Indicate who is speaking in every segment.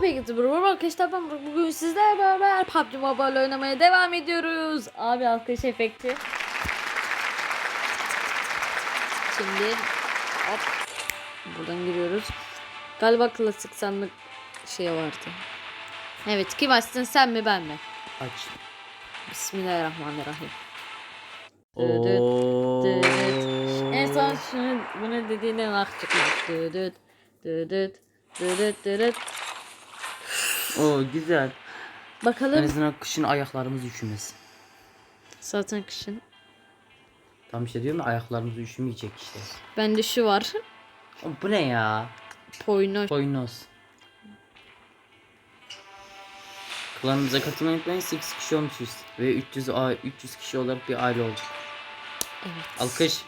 Speaker 1: Peki merhaba arkadaşlar ben bugün sizlerle beraber PUBG Mobile oynamaya devam ediyoruz. Abi alkış efekti. Şimdi hop buradan giriyoruz. Galiba klasik sandık şey vardı. Evet kim açsın sen mi ben mi?
Speaker 2: Aç.
Speaker 1: Bismillahirrahmanirrahim. En son şunu bunu dediğinden ak çıkmak. Dıdıt dıdıt dıdıt dıdıt.
Speaker 2: Oo güzel. En
Speaker 1: Bakalım.
Speaker 2: azından kışın ayaklarımız üşümesin.
Speaker 1: Zaten kışın.
Speaker 2: Tam işte diyorum ya ayaklarımız üşümeyecek işte.
Speaker 1: Bende şu var.
Speaker 2: O, bu ne ya?
Speaker 1: Poyno.
Speaker 2: Boynoz. Klanımıza katılmayı unutmayın 8 kişi olmuşuz. Ve 300, a- 300 kişi olarak bir aile olduk.
Speaker 1: Evet.
Speaker 2: Alkış.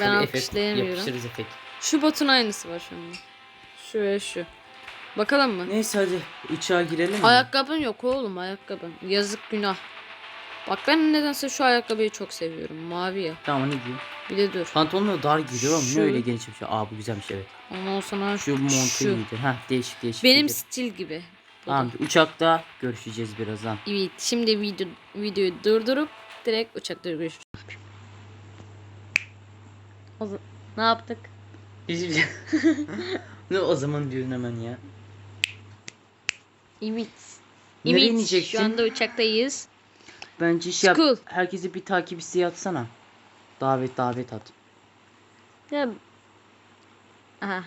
Speaker 1: Ben
Speaker 2: Tabii efekt
Speaker 1: alkışlayamıyorum.
Speaker 2: Yapıştırırız efekt.
Speaker 1: Şu botun aynısı var şu anda. Şu ve şu. Bakalım mı?
Speaker 2: Neyse hadi uçağa girelim mi?
Speaker 1: Ayakkabın yok oğlum ayakkabın. Yazık günah. Bak ben nedense şu ayakkabıyı çok seviyorum. Mavi ya.
Speaker 2: Tamam ne diyeyim?
Speaker 1: Bir de dur.
Speaker 2: Pantolonla dar giyiyor ama ne öyle geniş bir şey. Aa bu güzelmiş evet.
Speaker 1: Ondan sonra
Speaker 2: Şu montu
Speaker 1: şu.
Speaker 2: giydir. Heh değişik değişik.
Speaker 1: Benim
Speaker 2: giydir.
Speaker 1: stil gibi.
Speaker 2: Tamam uçakta görüşeceğiz birazdan.
Speaker 1: Evet şimdi video videoyu durdurup direkt uçakta görüşürüz. O ne yaptık?
Speaker 2: Hiçbir şey. ne o zaman diyorsun hemen ya. Nereye
Speaker 1: Evet,
Speaker 2: ineceksin?
Speaker 1: Şu anda uçaktayız.
Speaker 2: Bence şey yap.
Speaker 1: School.
Speaker 2: Herkese bir takip isteği atsana. Davet davet at.
Speaker 1: Ya Aha,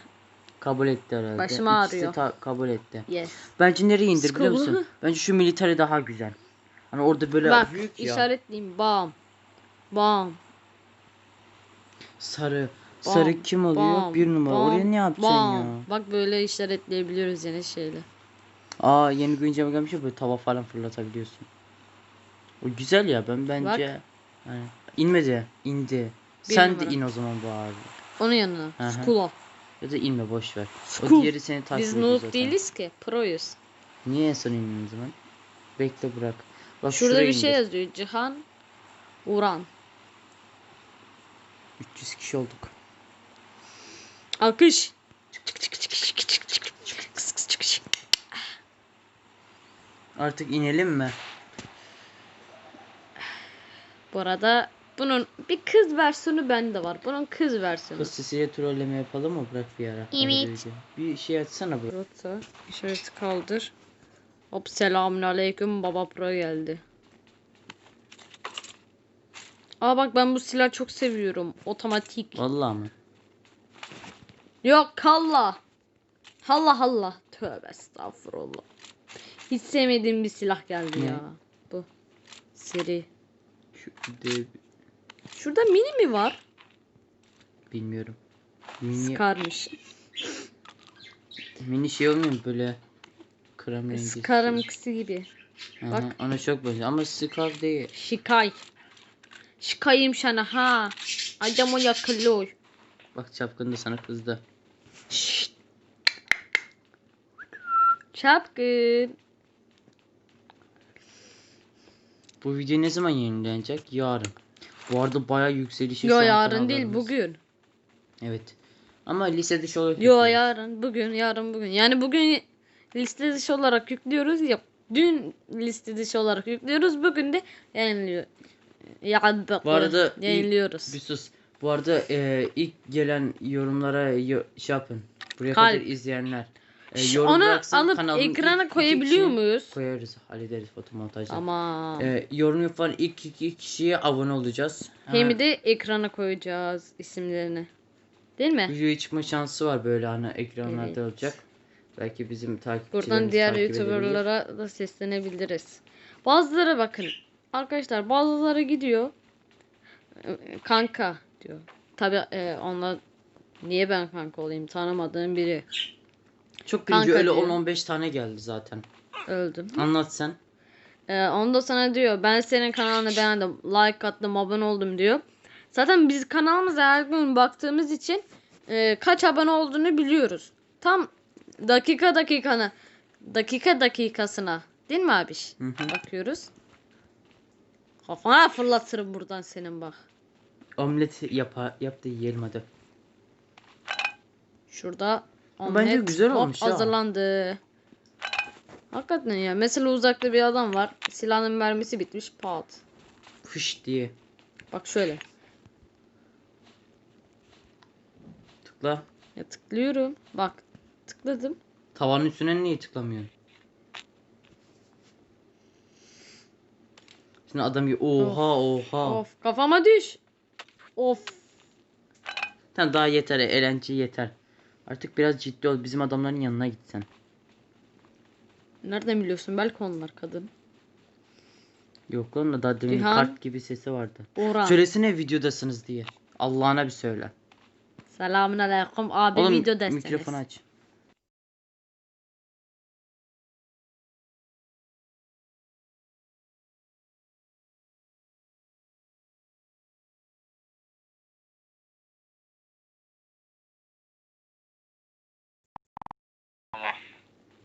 Speaker 2: Kabul etti herhalde.
Speaker 1: Başım ağrıyor.
Speaker 2: ta- kabul etti.
Speaker 1: yes.
Speaker 2: Bence nereye indir biliyor musun? Bence şu militeri daha güzel. Hani orada böyle
Speaker 1: Bak
Speaker 2: büyük ya.
Speaker 1: işaretleyeyim. Bam. Bam.
Speaker 2: Sarı.
Speaker 1: Bam,
Speaker 2: Sarı kim oluyor?
Speaker 1: bam,
Speaker 2: bir numara.
Speaker 1: bam,
Speaker 2: Oraya ne yapacaksın
Speaker 1: Bam.
Speaker 2: ya?
Speaker 1: Bak böyle işaretleyebiliyoruz yine şeyle.
Speaker 2: Aa yeni güncelleme gelmiş ya böyle tava falan fırlatabiliyorsun. O güzel ya ben bence. Hani, inmedi. indi.
Speaker 1: Bir
Speaker 2: Sen
Speaker 1: numara.
Speaker 2: de in o zaman bari.
Speaker 1: Onun yanına.
Speaker 2: Hı hı.
Speaker 1: Skula.
Speaker 2: Ya da inme boş ver.
Speaker 1: School.
Speaker 2: O diğeri seni takip
Speaker 1: Biz
Speaker 2: ediyor
Speaker 1: noob
Speaker 2: zaten.
Speaker 1: değiliz ki. Proyuz.
Speaker 2: Niye en son indin o zaman? Bekle bırak. Bak
Speaker 1: Şurada
Speaker 2: şuraya
Speaker 1: bir şey
Speaker 2: indir.
Speaker 1: yazıyor. Cihan Uran.
Speaker 2: 300 kişi olduk.
Speaker 1: Alkış.
Speaker 2: Artık inelim mi?
Speaker 1: Bu arada bunun bir kız versiyonu bende var. Bunun kız versiyonu.
Speaker 2: Kız sesiyle trolleme yapalım mı? Bırak bir ara.
Speaker 1: Evet.
Speaker 2: Bir şey açsana bırak.
Speaker 1: Rota işareti kaldır. Hop selamünaleyküm baba pro geldi. Aa bak ben bu silah çok seviyorum. Otomatik.
Speaker 2: Vallahi mı?
Speaker 1: Yok kalla. Halla halla. Tövbe estağfurullah. Hiç sevmediğim bir silah geldi
Speaker 2: Ne?
Speaker 1: ya. Bu. Seri.
Speaker 2: Şu de
Speaker 1: Şurada mini mi var?
Speaker 2: bilmiyorum. Mini,
Speaker 1: Scar'mış.
Speaker 2: mini şey olmuyor mu böyle krem rengi?
Speaker 1: Scar'ımkısı gibi.
Speaker 2: Hı hı,
Speaker 1: bak.
Speaker 2: Ona çok benziyor ama Scar değil.
Speaker 1: Şikay. Şikayım sana ha. Adam o yakılıyor.
Speaker 2: Bak çapkın da sana kızdı.
Speaker 1: Şşt. Çapkın.
Speaker 2: Bu video ne zaman yayınlanacak? Yarın. Bu arada bayağı yükselişi
Speaker 1: Yo yarın değil bugün.
Speaker 2: Evet. Ama lise dışı olarak
Speaker 1: Yo
Speaker 2: yüklüyoruz.
Speaker 1: yarın bugün yarın bugün. Yani bugün liste dışı olarak yüklüyoruz ya. Dün liste dışı olarak yüklüyoruz. Bugün de yayınlıyor. Ya,
Speaker 2: Bu arada ilk-
Speaker 1: yayınlıyoruz.
Speaker 2: Bir sus. Bu arada e, ilk gelen yorumlara yo- şey yapın. Buraya
Speaker 1: Kalp.
Speaker 2: kadar izleyenler. E, yorum
Speaker 1: Onu
Speaker 2: bıraksın,
Speaker 1: alıp
Speaker 2: kanalın ilk
Speaker 1: ekrana
Speaker 2: iki
Speaker 1: koyabiliyor
Speaker 2: kişi-
Speaker 1: muyuz?
Speaker 2: Koyarız. Hallederiz fotomontajda.
Speaker 1: Ama
Speaker 2: E, yorum yapan ilk iki kişiye abone olacağız.
Speaker 1: hem de ekrana koyacağız isimlerini. Değil mi?
Speaker 2: Videoya çıkma şansı var böyle hani ekranlarda
Speaker 1: Evet.
Speaker 2: olacak. Belki bizim takipçilerimiz
Speaker 1: Buradan diğer
Speaker 2: takip edebilir.
Speaker 1: youtuberlara da seslenebiliriz. Bazıları bakın. Arkadaşlar bazıları gidiyor. e, Kanka diyor. Tabi onlar niye ben kanka olayım tanımadığım biri.
Speaker 2: Çok
Speaker 1: Kanka
Speaker 2: birinci öyle
Speaker 1: diyor.
Speaker 2: 10-15 tane geldi zaten.
Speaker 1: Öldüm.
Speaker 2: Anlat sen.
Speaker 1: Ee, onda sana diyor ben senin kanalını beğendim. Like attım abone oldum diyor. Zaten biz kanalımıza her gün baktığımız için e, kaç abone olduğunu biliyoruz. Tam dakika dakikana dakika dakikasına değil mi abiş?
Speaker 2: Hı hı.
Speaker 1: Bakıyoruz. Kafana fırlatırım buradan senin bak.
Speaker 2: Omlet yapa, yap da yiyelim hadi.
Speaker 1: Şurada
Speaker 2: Bence
Speaker 1: Omlet
Speaker 2: güzel olmuş ya.
Speaker 1: hazırlandı. Hakikaten ya. Mesela uzakta bir adam var. Silahın mermisi bitmiş. Pat.
Speaker 2: Fış diye.
Speaker 1: Bak şöyle.
Speaker 2: Tıkla.
Speaker 1: Ya tıklıyorum. Bak. Tıkladım.
Speaker 2: Tavanın üstüne niye tıklamıyorsun? Şimdi adam gibi oha oha.
Speaker 1: Of kafama düş. Of.
Speaker 2: Tamam daha yeter eğlence yeter. Artık biraz ciddi ol bizim adamların yanına gitsen.
Speaker 1: Nereden biliyorsun? Belki onlar kadın.
Speaker 2: Yok lan da daha demin
Speaker 1: Cihan.
Speaker 2: kart gibi sesi vardı.
Speaker 1: Orhan.
Speaker 2: Söylesene videodasınız diye. Allah'ına bir söyle.
Speaker 1: Selamun aleyküm. Abi
Speaker 2: Oğlum
Speaker 1: video deseniz.
Speaker 2: mikrofonu aç.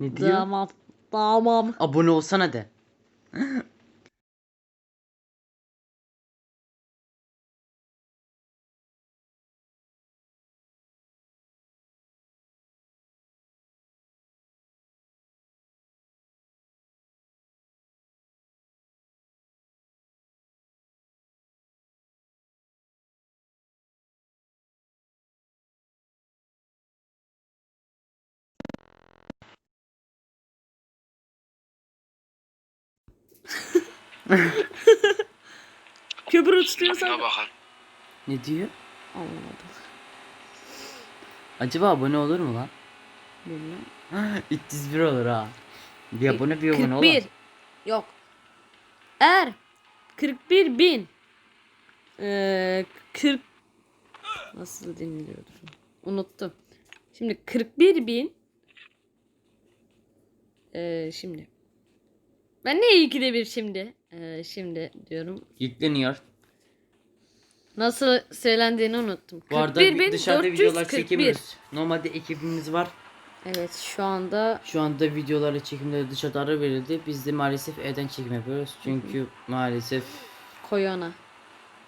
Speaker 2: Ne diyor?
Speaker 1: Tamam. Tamam.
Speaker 2: Abone olsana de.
Speaker 1: Köprü tutuyorsan.
Speaker 3: Buna.
Speaker 2: Ne diyor?
Speaker 1: Anlamadım.
Speaker 2: Acaba abone olur mu lan?
Speaker 1: Bilmiyorum.
Speaker 2: 301 olur ha. Bir abone bir abone olur.
Speaker 1: 41. Yok. Eğer 41 bin eee 40 nasıl dinliyordu? Unuttum. Şimdi 41 bin eee şimdi ben ne ikide bir şimdi Eee, şimdi diyorum
Speaker 2: Yükleniyor.
Speaker 1: nasıl söylendiğini unuttum.
Speaker 2: Bu arada
Speaker 1: 41 bin
Speaker 2: dışarıda videolar
Speaker 1: 441.
Speaker 2: çekemiyoruz. Normalde ekibimiz var.
Speaker 1: Evet şu anda
Speaker 2: Şu anda videoları çekimleri dışarıda ara verildi. Biz de maalesef evden çekim yapıyoruz. Çünkü maalesef
Speaker 1: Koyana.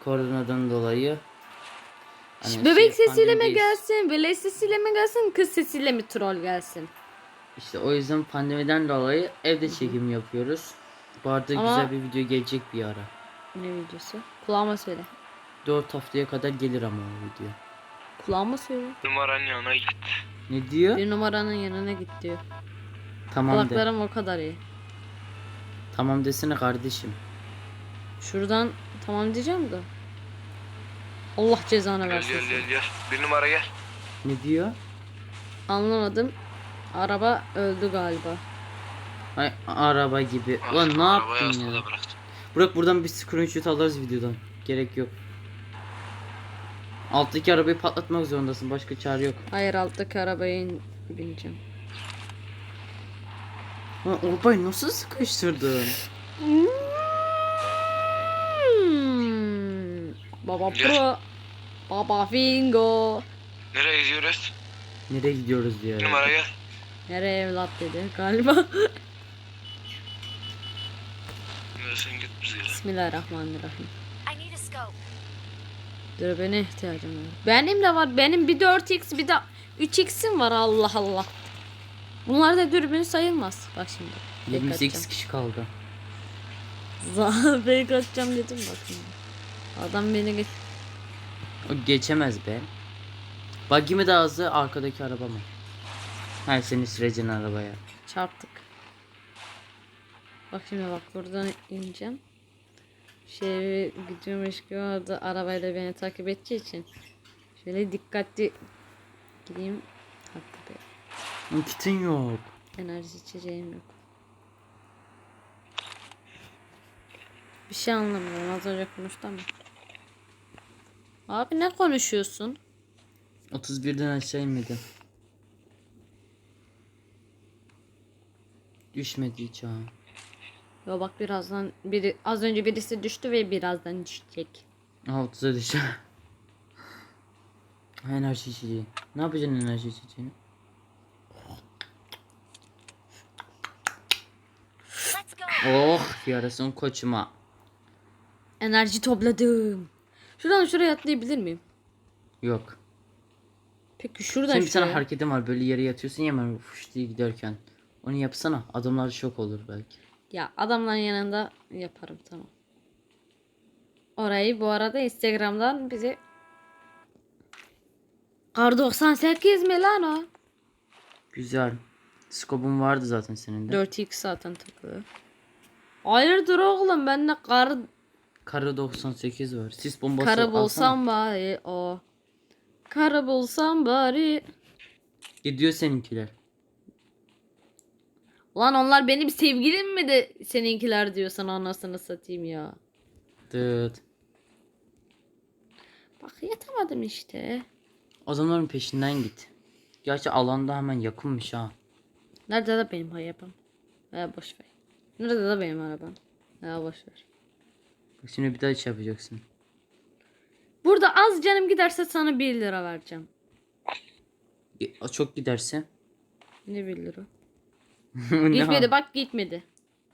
Speaker 2: koronadan dolayı hani
Speaker 1: Bebek
Speaker 2: şey,
Speaker 1: sesiyle mi
Speaker 2: pandemideyiz.
Speaker 1: gelsin, velet sesiyle mi gelsin, kız sesiyle mi troll gelsin?
Speaker 2: İşte o yüzden pandemiden dolayı evde çekim yapıyoruz. Bu arada
Speaker 1: Ama-
Speaker 2: güzel bir video gelecek bir ara.
Speaker 1: Ne videosu? Kulağıma söyle.
Speaker 2: 4 haftaya kadar gelir ama o video.
Speaker 1: Kulağıma söyle.
Speaker 3: Numaranın yanına git.
Speaker 2: Ne diyor?
Speaker 1: Bir numaranın yanına git diyor.
Speaker 2: Tamam de.
Speaker 1: Kulaklarım o kadar iyi.
Speaker 2: Tamam desene kardeşim.
Speaker 1: Şuradan tamam diyeceğim de. Allah cezanı
Speaker 3: Gel
Speaker 1: versin.
Speaker 3: gel gel gel. Bir numara gel.
Speaker 2: Ne diyor?
Speaker 1: Anlamadım. Araba öldü galiba.
Speaker 2: Ay araba gibi.
Speaker 3: Ah,
Speaker 2: Ulan ne yaptın ya? Bırak buradan bir screenshot alırız videodan. Gerek yok. Alttaki arabayı patlatmak zorundasın. Başka çare yok.
Speaker 1: Hayır alttaki arabaya in- bineceğim.
Speaker 2: Lan arabayı nasıl sıkıştırdın?
Speaker 1: Hmm. Baba pro. Baba fingo.
Speaker 3: Nereye gidiyoruz?
Speaker 2: Nereye gidiyoruz diyor.
Speaker 3: Numara gel.
Speaker 1: Nereye evlat dedi galiba.
Speaker 3: Neresen git bize.
Speaker 1: Bismillahirrahmanirrahim.
Speaker 4: I need a scope.
Speaker 1: Dürbüne ihtiyacım var. Benim de var. Benim bir 4x bir de 3x'im var Allah Allah. Bunlar da dürbün sayılmaz. Bak şimdi. Fake
Speaker 2: 28
Speaker 1: atacağım.
Speaker 2: kişi kaldı.
Speaker 1: Za- Fake atacağım dedim bak şimdi. Adam beni geç.
Speaker 2: O geçemez be. Buggy mi daha hızlı arkadaki araba mı? Her senin sürecin arabaya.
Speaker 1: Çarptık. Bak şimdi bak buradan ineceğim. Şey gidiyormuş gibi orada arabayla beni takip edeceği için. Şöyle dikkatli gideyim. Hakkı be.
Speaker 2: Lan kitin yok.
Speaker 1: Enerji içeceğim yok. Bir şey anlamıyorum. Az önce konuştu ama. Abi ne konuşuyorsun?
Speaker 2: 31'den aşağı inmedi. Düşmedi hiç ha.
Speaker 1: Yo bak birazdan biri az önce birisi düştü ve birazdan düşecek.
Speaker 2: Ha 30'a düştü. Ha, enerji içeceği. Ne yapacaksın enerji içeceğini? Oh yarasın koçuma.
Speaker 1: Enerji topladım. Şuradan şuraya atlayabilir miyim?
Speaker 2: Yok.
Speaker 1: Peki şuradan
Speaker 2: Senin bir tane
Speaker 1: şuraya.
Speaker 2: hareketin var böyle yere yatıyorsun ya hemen fuş diye giderken. Onu yapsana. Adamlar şok olur belki.
Speaker 1: Ya adamların yanında yaparım tamam. Orayı bu arada Instagram'dan bizi Kar 98 mi lan o?
Speaker 2: Güzel. Skobun vardı zaten senin de.
Speaker 1: 4x zaten takılı. Hayırdır oğlum ben de kar
Speaker 2: Karı 98 var. Sis bombası
Speaker 1: karı bulsam bari o. Karı bulsam bari.
Speaker 2: Gidiyor seninkiler.
Speaker 1: Ulan onlar benim sevgilim mi de seninkiler diyorsan anasını satayım ya.
Speaker 2: Dıt.
Speaker 1: Bak yatamadım işte.
Speaker 2: Adamların peşinden git. Gerçi alanda hemen yakınmış ha.
Speaker 1: Nerede de benim arabam? Ha boş ver. Nerede de benim arabam? Ha boş ver.
Speaker 2: Bak şimdi bir daha iş yapacaksın.
Speaker 1: Burada az canım giderse sana 1 lira vereceğim.
Speaker 2: Ge- Çok giderse.
Speaker 1: Ne 1 lira? Gitmedi bak gitmedi.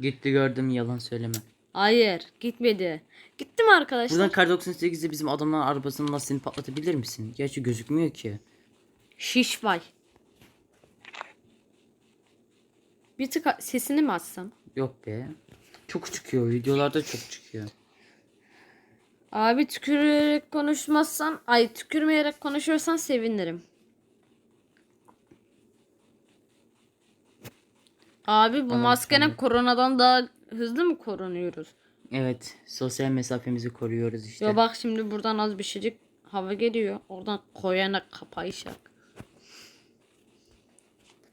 Speaker 2: Gitti gördüm yalan söyleme.
Speaker 1: Hayır gitmedi. Gitti mi arkadaşlar?
Speaker 2: Buradan kar 98'de bizim adamların arabasının lastiğini patlatabilir misin? Gerçi gözükmüyor ki.
Speaker 1: Şiş vay. Bir tık sesini mi açsam?
Speaker 2: Yok be. Çok çıkıyor. Videolarda çok çıkıyor.
Speaker 1: Abi tükürerek konuşmazsan, ay tükürmeyerek konuşursan sevinirim. Abi bu maskenin
Speaker 2: tamam.
Speaker 1: koronadan daha hızlı mı korunuyoruz?
Speaker 2: Evet. Sosyal mesafemizi koruyoruz işte.
Speaker 1: Ya bak şimdi buradan az bir şeycik hava geliyor. Oradan koyana kapayışak.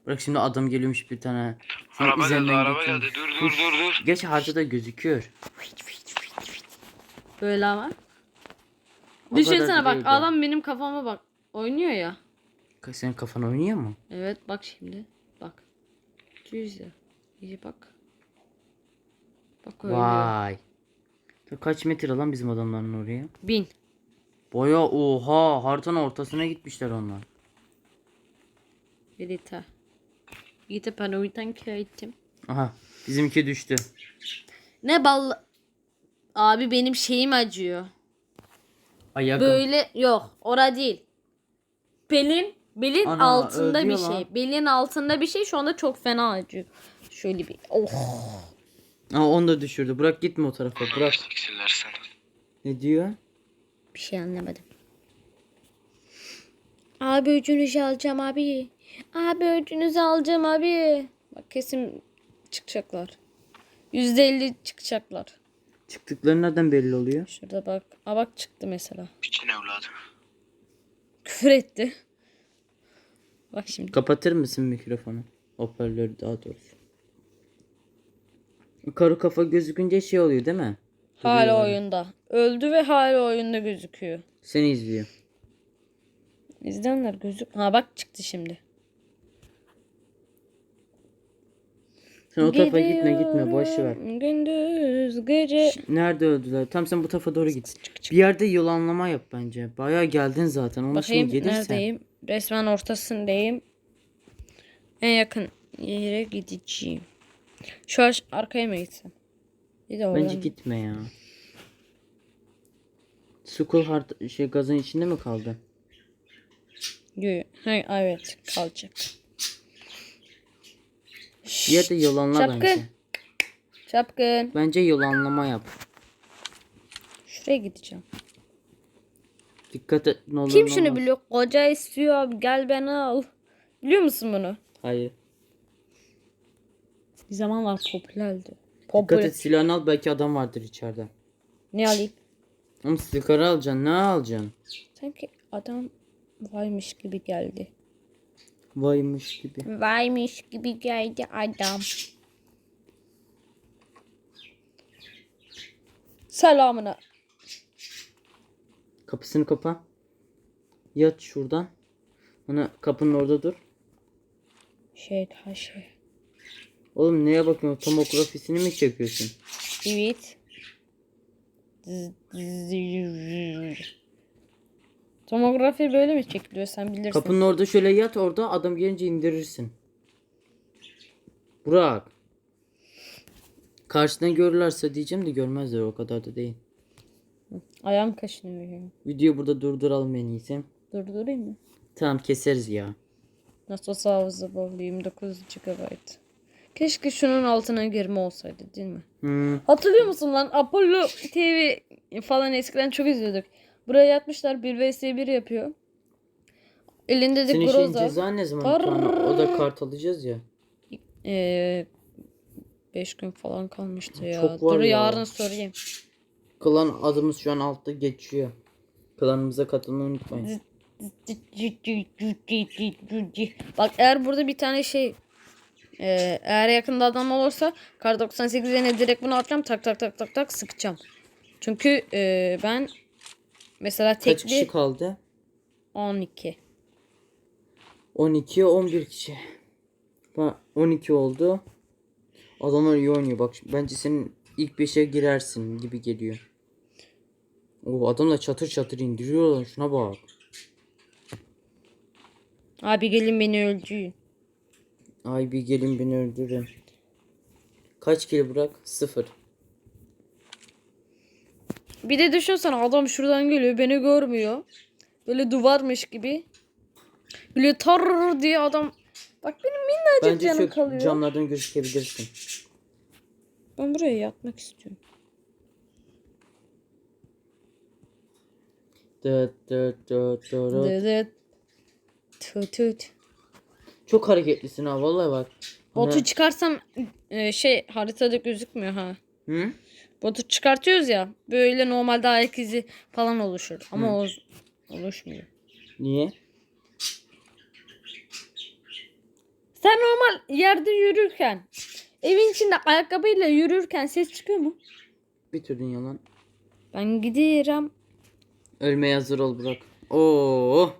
Speaker 2: Bırak şimdi adam geliyormuş bir tane. Senin
Speaker 3: Araba geldi araba geldi. Dur dur dur dur.
Speaker 2: Geç haritada gözüküyor.
Speaker 1: Böyle ama.
Speaker 2: O
Speaker 1: Düşünsene bak adam benim kafama bak. Oynuyor ya.
Speaker 2: Senin kafan oynuyor mu?
Speaker 1: Evet bak şimdi. Bak. 200 ya. İyi bak. Bak oynuyor.
Speaker 2: Vay. Ya Kaç metre lan bizim adamların oraya?
Speaker 1: Bin.
Speaker 2: Boya oha haritanın ortasına gitmişler onlar.
Speaker 1: Birita. Gidip ben o yüzden köytüm.
Speaker 2: Aha bizimki düştü.
Speaker 1: Ne bal... Abi benim şeyim acıyor.
Speaker 2: Ayak
Speaker 1: Böyle yok. Ora değil. Belin belin
Speaker 2: Ana,
Speaker 1: altında bir
Speaker 2: ödüyor
Speaker 1: şey.
Speaker 2: lan.
Speaker 1: Belin altında bir şey şu anda çok fena acıyor. Şöyle bir oh.
Speaker 2: Aa, onu da düşürdü. Bırak gitme o tarafa bırak. Ne diyor?
Speaker 1: Bir şey anlamadım. Abi öcünüzü alacağım abi. Abi öcünüzü alacağım abi. Bak kesin çıkacaklar. %50 çıkacaklar.
Speaker 2: Çıktıkları nereden belli oluyor?
Speaker 1: Şurada bak. Aa bak çıktı mesela.
Speaker 3: Piçin evladı.
Speaker 1: Küfür etti. Bak şimdi.
Speaker 2: Kapatır mısın mikrofonu? Hoparlörü daha doğrusu. Karı kafa gözükünce şey oluyor değil mi?
Speaker 1: Hala oyunda. Öldü ve hala oyunda gözüküyor.
Speaker 2: Seni izliyor.
Speaker 1: İzleyenler gözük. Ha bak çıktı şimdi.
Speaker 2: Sen o tarafa gitme gitme boş ver.
Speaker 1: Gündüz gece.
Speaker 2: Nerede öldüler? Tam sen bu tarafa doğru git. Bir yerde yılanlama yap bence. Bayağı geldin zaten. Onun
Speaker 1: Bakayım
Speaker 2: için gelirsen.
Speaker 1: neredeyim? Resmen ortasındayım. En yakın yere gideceğim. Şu an arkaya mı gitsem? Bir de
Speaker 2: Bence
Speaker 1: oradan.
Speaker 2: gitme ya. School hard şey gazın içinde mi kaldı?
Speaker 1: Yo. Ha, evet kalacak.
Speaker 2: Bir yerde yılanla
Speaker 1: Şapkın.
Speaker 2: bence.
Speaker 1: Çapkın.
Speaker 2: Bence yılanlama yap.
Speaker 1: Şuraya gideceğim.
Speaker 2: Dikkat et ne olur
Speaker 1: Kim
Speaker 2: ne
Speaker 1: şunu
Speaker 2: olmaz.
Speaker 1: biliyor? Koca istiyor abi gel beni al. Biliyor musun bunu?
Speaker 2: Hayır.
Speaker 1: Bir zamanlar popülerdi.
Speaker 2: Dikkat
Speaker 1: Popüler.
Speaker 2: et silahını al belki adam vardır içeride.
Speaker 1: Ne alayım?
Speaker 2: Ama silahı alacaksın ne alacaksın?
Speaker 1: Sanki adam varmış gibi geldi.
Speaker 2: Vaymış gibi.
Speaker 1: Varmış gibi geldi adam. Selamına.
Speaker 2: Kapısını kapa. Yat şuradan. Ana kapının orada dur.
Speaker 1: Şey taşı.
Speaker 2: Oğlum neye bakıyorsun? Tomografisini mi çekiyorsun?
Speaker 1: Evet. Tomografi böyle mi çekiliyor sen bilirsin.
Speaker 2: Kapının orada şöyle yat orada adam gelince indirirsin. Burak. Karşıdan görürlerse diyeceğim de görmezler o kadar da değil.
Speaker 1: Ayağım kaşınıyor ya.
Speaker 2: Videoyu burada durduralım en iyisi.
Speaker 1: Durdurayım mı?
Speaker 2: Tamam keseriz ya.
Speaker 1: Nasıl olsa hafıza bol 29 GB. Keşke şunun altına girme olsaydı değil mi?
Speaker 2: Hmm.
Speaker 1: Hatırlıyor musun lan? Apollo TV falan eskiden çok izliyorduk. Buraya yatmışlar 1 vs 1 yapıyor. Elinde de
Speaker 2: Senin şeyin
Speaker 1: groza.
Speaker 2: ceza ne zaman? Tamam, o da kart alacağız ya.
Speaker 1: 5 gün falan kalmıştı ya.
Speaker 2: Çok var
Speaker 1: Dur
Speaker 2: ya.
Speaker 1: yarın sorayım.
Speaker 2: Klan adımız şu an altta geçiyor. Klanımıza katılmayı unutmayın.
Speaker 1: Bak eğer burada bir tane şey e, eğer yakında adam olursa kar 98 yerine direkt bunu atacağım tak tak tak tak tak sıkacağım. Çünkü e, ben mesela
Speaker 2: Kaç
Speaker 1: tekli
Speaker 2: kişi kaldı?
Speaker 1: 12.
Speaker 2: 12 11 kişi. Ben 12 oldu. Adamlar iyi oynuyor bak. Bence senin ilk 5'e girersin gibi geliyor. O adamla çatır çatır indiriyor lan şuna bak.
Speaker 1: Abi gelin beni öldürün.
Speaker 2: Ay bir gelin beni öldürün. Kaç kilo bırak? Sıfır.
Speaker 1: Bir de düşünsene adam şuradan geliyor beni görmüyor. Böyle duvarmış gibi. Böyle tar diye adam. Bak benim minnacık
Speaker 2: Bence
Speaker 1: canım kalıyor.
Speaker 2: camlardan gözükebilirsin.
Speaker 1: Ben buraya yatmak istiyorum.
Speaker 2: Dıt dıt dıt dıt dıt.
Speaker 1: Dıdıt. Tüt tüt.
Speaker 2: Çok hareketlisin ha vallahi bak.
Speaker 1: Botu
Speaker 2: Ne?
Speaker 1: çıkarsam e, şey haritada gözükmüyor ha.
Speaker 2: Hı?
Speaker 1: Botu çıkartıyoruz ya. Böyle normalde ayak izi falan oluşur. Ama o oluşmuyor.
Speaker 2: Niye?
Speaker 1: Sen normal yerde yürürken evin içinde ayakkabıyla yürürken ses çıkıyor mu?
Speaker 2: Bir türlü yalan.
Speaker 1: Ben gidiyorum.
Speaker 2: Ölmeye hazır ol Burak. Oo.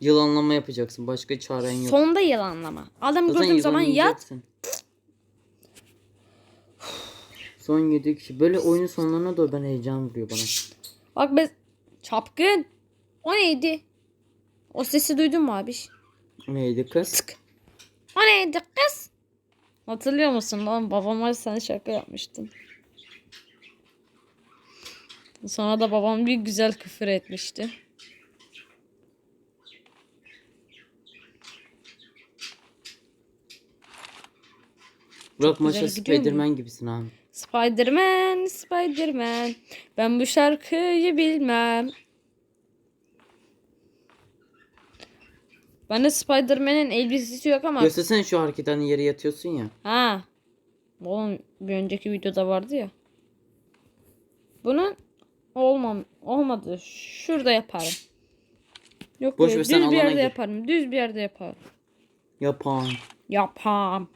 Speaker 2: Yılanlama yapacaksın. Başka çaren yok.
Speaker 1: Sonda yılanlama. Adam
Speaker 2: Zaten
Speaker 1: gördüğüm zaman yat.
Speaker 2: Son 7 kişi. Böyle oyunun sonlarına doğru ben heyecan vuruyor bana.
Speaker 1: Bak be çapkın. O neydi? O sesi duydun mu abi?
Speaker 2: Neydi kız?
Speaker 1: Tık. O neydi kız? Hatırlıyor musun lan? Babama sen şaka yapmıştın. Sonra da babam bir güzel küfür etmişti. Güzel
Speaker 2: maşa? Spiderman gibisin abi.
Speaker 1: Spiderman, Spiderman. Ben bu şarkıyı bilmem. Bende Spiderman'in elbisesi yok ama.
Speaker 2: Göstersene şu hareketi hani yere yatıyorsun ya.
Speaker 1: Ha. Oğlum bir önceki videoda vardı ya. Bunun olmam olmadı. Şurada yaparım. Yok
Speaker 2: Boş ver,
Speaker 1: düz
Speaker 2: sen
Speaker 1: bir
Speaker 2: alana
Speaker 1: yerde
Speaker 2: gir.
Speaker 1: yaparım. Düz bir yerde yaparım.
Speaker 2: Yapan.
Speaker 1: Yapam.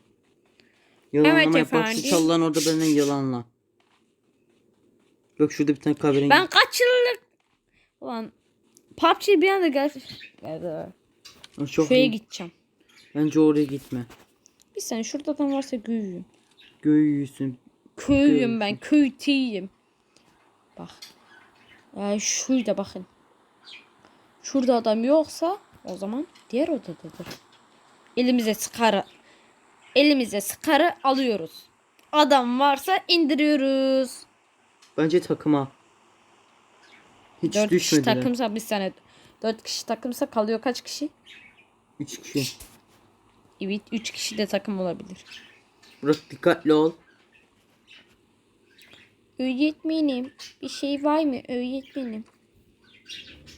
Speaker 2: Yalanlama
Speaker 1: Evet
Speaker 2: yap. Bak
Speaker 1: efendim.
Speaker 2: şu çalıların orada benimle yalanla. Bak şurada bir tane kahverengi.
Speaker 1: Ben kaç yıllık Ulan PUBG bir anda gel. Geldi.
Speaker 2: Çok
Speaker 1: Şuraya gideceğim.
Speaker 2: Bence oraya gitme.
Speaker 1: Bir sen şurada adam varsa güyüyüm.
Speaker 2: Göğüsün.
Speaker 1: Köyüm ben. Köytiyim. Bak. Ee, şurada bakın. Şurada adam yoksa o zaman diğer odadadır. Elimize sıkarı. Elimize sıkarı alıyoruz. Adam varsa indiriyoruz.
Speaker 2: Bence takıma. Hiç
Speaker 1: Dört kişi
Speaker 2: düşmediler.
Speaker 1: takımsa bir sene. Dört kişi takımsa kalıyor kaç kişi?
Speaker 2: 3 kişi.
Speaker 1: Evet üç kişi de takım olabilir.
Speaker 2: Burak dikkatli ol.
Speaker 1: Öğretmenim bir şey var mı öğretmenim?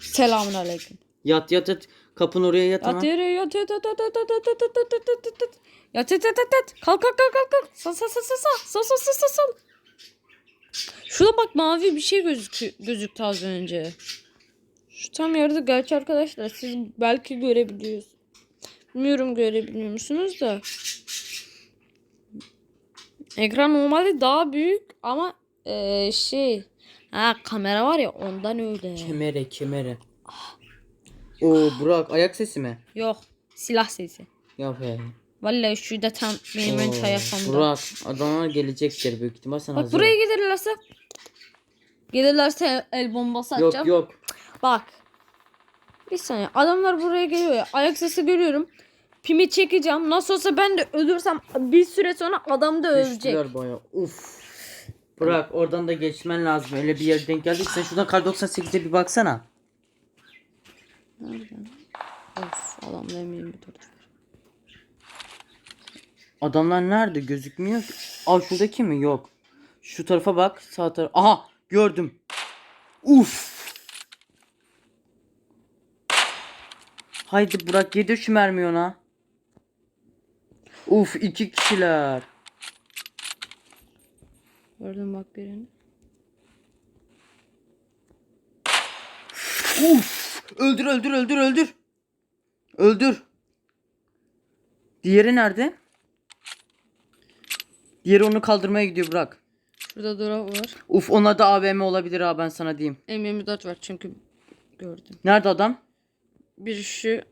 Speaker 1: Selamun aleyküm.
Speaker 2: Yat yat yat. Kapın oraya yat ama.
Speaker 1: Yat yere yat yat yat yat yat yat yat yat yat yat yat yat yat yat. Yat yat yat yat yat. Kalk kalk kalk kalk kalk. Sal sal sal sal sal. Sal sal sal sal sal. Şurada bak mavi bir şey gözükü gözüktü az önce. Şu tam yerde gerçi arkadaşlar siz belki görebiliyorsunuz. Bilmiyorum görebiliyor musunuz da. Ekran normalde daha büyük ama eee, şey ha kamera var ya ondan öyle.
Speaker 2: Kemere kemere. Oo Burak ayak sesi mi?
Speaker 1: Yok silah sesi.
Speaker 2: Ya be.
Speaker 1: Vallahi şurada tam benim ön
Speaker 2: Oo,
Speaker 1: tarafımda.
Speaker 2: Burak adamlar gelecektir büyük ihtimal sen
Speaker 1: Bak
Speaker 2: hazır
Speaker 1: buraya
Speaker 2: ol.
Speaker 1: gelirlerse gelirlerse el, bombası
Speaker 2: Yok
Speaker 1: atacağım.
Speaker 2: yok.
Speaker 1: Bak. Bir saniye. Adamlar buraya geliyor ya. Ayak sesi görüyorum. Pimi çekeceğim. Nasıl olsa ben de ölürsem bir süre sonra adam da ölecek.
Speaker 2: Düştüler baya. Uf. Burak oradan da geçmen lazım. Öyle bir yere denk geldik. Sen şuradan kar 98'e bir baksana.
Speaker 1: Nereden? Of adamda eminim bir var.
Speaker 2: Adamlar nerede gözükmüyor ki? Aa şuradaki mi? Yok. Şu tarafa bak. Sağ taraf. Aha gördüm. Uf. Haydi Burak yedir şu mermiyi ona. Uf iki kişiler.
Speaker 1: Gördün bak birini.
Speaker 2: Uf. Öldür öldür öldür öldür. Öldür. Diğeri nerede? Diğeri onu kaldırmaya gidiyor Burak.
Speaker 1: Şurada drop var.
Speaker 2: Uf ona da AVM olabilir ha ben sana diyeyim.
Speaker 1: M24 var çünkü gördüm.
Speaker 2: Nerede adam?
Speaker 1: Bir şu. şu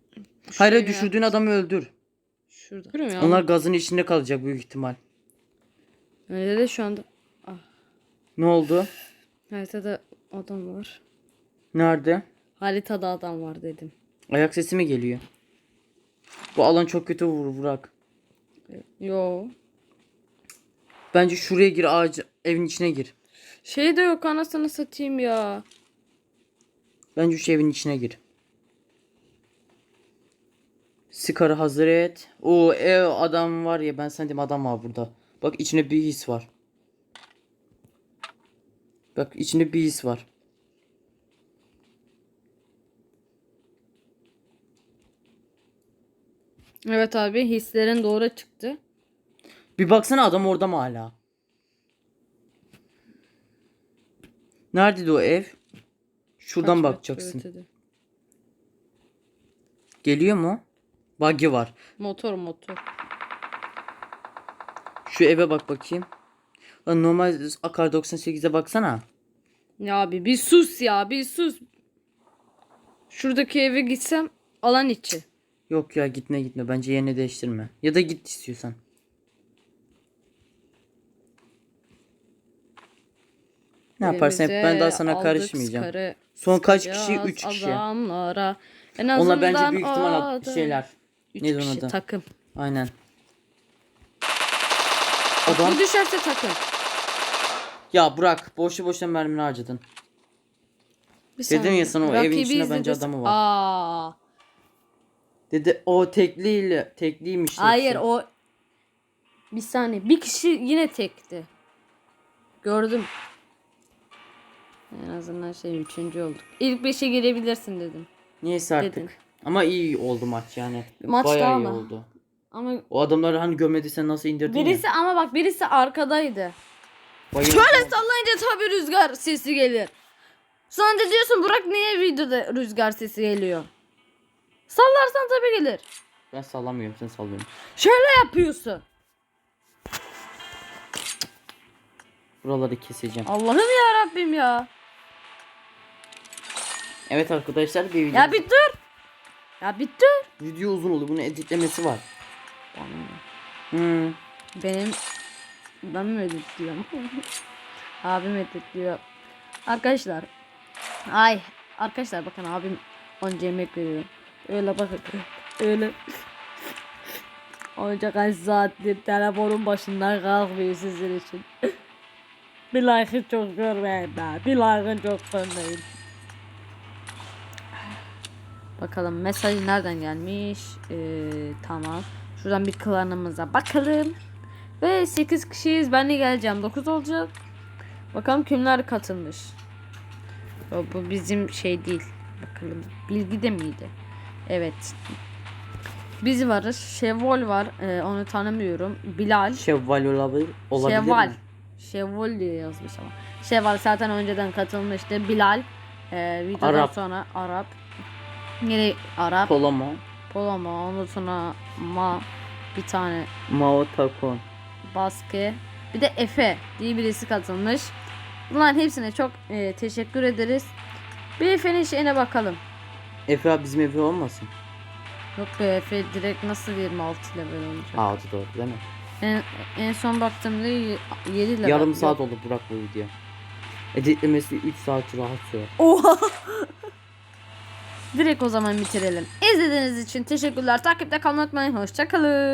Speaker 2: Hayır
Speaker 1: şuraya-
Speaker 2: düşürdüğün adamı öldür.
Speaker 1: Şurada.
Speaker 2: Onlar gazın içinde kalacak büyük ihtimal.
Speaker 1: Öyle de şu anda.
Speaker 2: Ne oldu?
Speaker 1: Haritada adam var.
Speaker 2: Nerede?
Speaker 1: Haritada adam var dedim.
Speaker 2: Ayak sesi mi geliyor? Bu alan çok kötü vurur Burak.
Speaker 1: Yo.
Speaker 2: Bence şuraya gir ağacı evin içine gir.
Speaker 1: Şey de yok anasını satayım ya.
Speaker 2: Bence şu evin içine gir. Sikarı hazır et. O ev adam var ya ben sana diyeyim adam var burada. Bak içinde bir his var. Bak içinde bir his var.
Speaker 1: Evet abi hislerin doğru çıktı.
Speaker 2: Bir baksana adam orada mı hala? Neredeydi o ev? Şuradan
Speaker 1: Kaç
Speaker 2: bakacaksın.
Speaker 1: ötede.
Speaker 2: Geliyor mu? Buggy var.
Speaker 1: Motor motor.
Speaker 2: Şu eve bak bakayım. Lan normal Akar 98'e baksana.
Speaker 1: Ya abi bir sus ya bir sus. Şuradaki eve gitsem alan içi.
Speaker 2: Yok ya gitme gitme. Bence yerini değiştirme. Ya da git istiyorsan. Ne yaparsan yap. Ben daha sana karışmayacağım. Son kaç kişi?
Speaker 1: sıkacağız
Speaker 2: 3 kişi.
Speaker 1: Adamlara. En
Speaker 2: Onlar bence
Speaker 1: azından
Speaker 2: büyük ihtimal
Speaker 1: adı-
Speaker 2: şeyler.
Speaker 1: Üç
Speaker 2: onun
Speaker 1: kişi
Speaker 2: adı?
Speaker 1: takım.
Speaker 2: Aynen. Adam.
Speaker 1: Bu düşerse takım.
Speaker 2: Ya bırak. Boşu boşuna mermini harcadın.
Speaker 1: Bir
Speaker 2: Dedim ya
Speaker 1: saniye.
Speaker 2: sana o evin
Speaker 1: Rakibi
Speaker 2: içinde bence
Speaker 1: izledi.
Speaker 2: adamı var.
Speaker 1: Aa.
Speaker 2: Dedi o tekliyle tekliymiş.
Speaker 1: Hayır
Speaker 2: hepsi.
Speaker 1: o bir saniye bir kişi yine tekti. Gördüm. En azından şey üçüncü olduk. İlk beşe girebilirsin dedim.
Speaker 2: Neyse artık.
Speaker 1: Dedin.
Speaker 2: Ama iyi oldu maç yani.
Speaker 1: Maç
Speaker 2: Bayağı
Speaker 1: daha
Speaker 2: iyi
Speaker 1: mı?
Speaker 2: oldu.
Speaker 1: Ama
Speaker 2: O adamları hani gömmediysen nasıl indirdin ya?
Speaker 1: birisi ama bak birisi arkadaydı.
Speaker 2: Bayıldı.
Speaker 1: Şöyle sallayınca tabii rüzgar sesi gelir. Sonra da diyorsun Burak niye videoda rüzgar sesi geliyor? Sallarsan tabii gelir.
Speaker 2: Ben sallamıyorum sen sallıyorsun.
Speaker 1: Şöyle yapıyorsun.
Speaker 2: Buraları keseceğim.
Speaker 1: Allah'ım ya Rabbim ya.
Speaker 2: Evet arkadaşlar bir video.
Speaker 1: Ya bir dur. Ya bir dur.
Speaker 2: Video uzun oldu. Bunun editlemesi var. Hmm.
Speaker 1: Benim ben mi editliyorum? abim editliyor. Arkadaşlar. Ay arkadaşlar bakın abim onca yemek veriyor. Öyle bakın. Öyle. Onca kaç saattir telefonun başından kalkmıyor sizin için. bir like'ı çok görmeyin be. Bir like'ı çok görmeyin. Bakalım mesaj nereden gelmiş? Ee, tamam. Şuradan bir klanımıza bakalım. Ve 8 kişiyiz. Ben de geleceğim. 9 olacak. Bakalım kimler katılmış. O, bu bizim şey değil. Bakalım. Bilgi de miydi? Evet. Biz varız. Şevval var. Ee, onu tanımıyorum. Bilal.
Speaker 2: Şevval olabilir. Olabilir
Speaker 1: Şevval.
Speaker 2: mi?
Speaker 1: Şevval diye yazmış ama. Şevval zaten önceden katılmıştı. Bilal. E, videodan
Speaker 2: Arap.
Speaker 1: sonra Arap. Yine Arap.
Speaker 2: Polomo.
Speaker 1: Polama. Ondan sonra Ma. Bir tane
Speaker 2: Mao Takon.
Speaker 1: Baskı. Bir de Efe diye birisi katılmış. Bunların hepsine çok e, teşekkür ederiz. Bir Efe'nin şeyine bakalım.
Speaker 2: Efe abi bizim Efe olmasın?
Speaker 1: Yok be Efe direkt nasıl 26 level olacak.
Speaker 2: Aa da doğru değil mi?
Speaker 1: En, en son baktığımda 7 level.
Speaker 2: Yarım saat oldu Burak bu video. Editlemesi 3 saat rahat sürer.
Speaker 1: Oha. Direkt o zaman bitirelim. İzlediğiniz için teşekkürler. Takipte kalmayı unutmayın. Hoşçakalın.